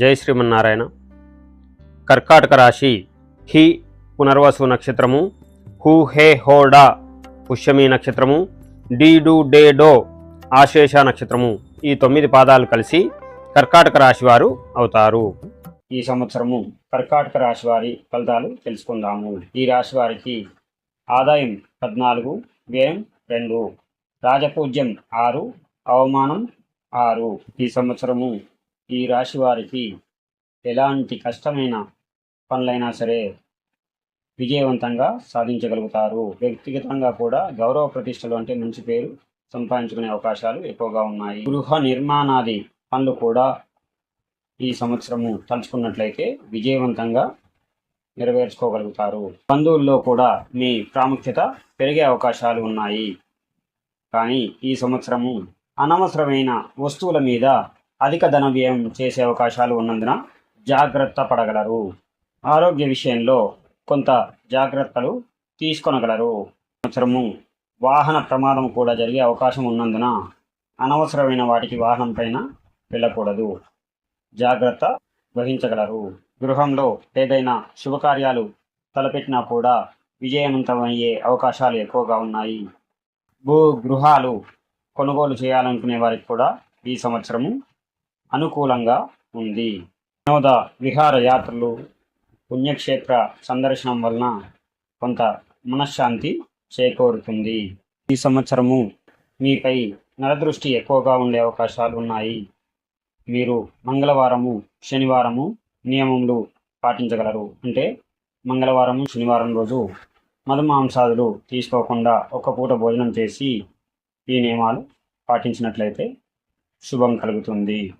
జై శ్రీమన్నారాయణ. కర్కాటక రాశి హి పునర్వసు నక్షత్రము హూ హే హోడా పుష్యమి నక్షత్రము డీ డు డే డో ఆశేష నక్షత్రము. ఈ తొమ్మిది పాదాలు కలిసి కర్కాటక రాశి వారు అవుతారు. ఈ సంవత్సరము కర్కాటక రాశి వారి ఫలితాలు తెలుసుకుందాము. ఈ రాశి వారికి ఆదాయం పద్నాలుగు వ్యయం రెండు రాజపూజ్యం ఆరు అవమానం ఆరు. ఈ సంవత్సరము ఈ రాశి వారికి ఎలాంటి కష్టమైన పనులైనా సరే విజయవంతంగా సాధించగలుగుతారు. వ్యక్తిగతంగా కూడా గౌరవ ప్రతిష్టలు అంటే మంచి పేరు సంపాదించుకునే అవకాశాలు ఎక్కువగా ఉన్నాయి. గృహ నిర్మాణాది పనులు కూడా ఈ సంవత్సరము తలుచుకున్నట్లయితే విజయవంతంగా నెరవేర్చుకోగలుగుతారు. బంధువుల్లో కూడా మీ ప్రాముఖ్యత పెరిగే అవకాశాలు ఉన్నాయి. కానీ ఈ సంవత్సరము అనవసరమైన వస్తువుల మీద అధిక ధన వ్యయం చేసే అవకాశాలు ఉన్నందున జాగ్రత్త పడగలరు. ఆరోగ్య విషయంలో కొంత జాగ్రత్తలు తీసుకొనగలరు. సంవత్సరము వాహన ప్రమాదం కూడా జరిగే అవకాశం ఉన్నందున అనవసరమైన వాటికి వాహనం పైన వెళ్ళకూడదు. జాగ్రత్త వహించగలరు. గృహంలో ఏదైనా శుభకార్యాలు తలపెట్టినా కూడా విజయవంతమయ్యే అవకాశాలు ఎక్కువగా ఉన్నాయి. భూ గృహాలు కొనుగోలు చేయాలనుకునే వారికి కూడా ఈ సంవత్సరము అనుకూలంగా ఉంది. వినోద విహారయాత్రలు పుణ్యక్షేత్ర సందర్శనం వలన కొంత మనశ్శాంతి చేకూరుతుంది. ఈ సంవత్సరము మీపై నరదృష్టి ఎక్కువగా ఉండే అవకాశాలు ఉన్నాయి. మీరు మంగళవారము శనివారము నియమములు పాటించగలరు. అంటే మంగళవారము శనివారం రోజు మధుమాంసాదులు తీసుకోకుండా ఒక పూట భోజనం చేసి ఈ నియమాలు పాటించినట్లయితే శుభం కలుగుతుంది.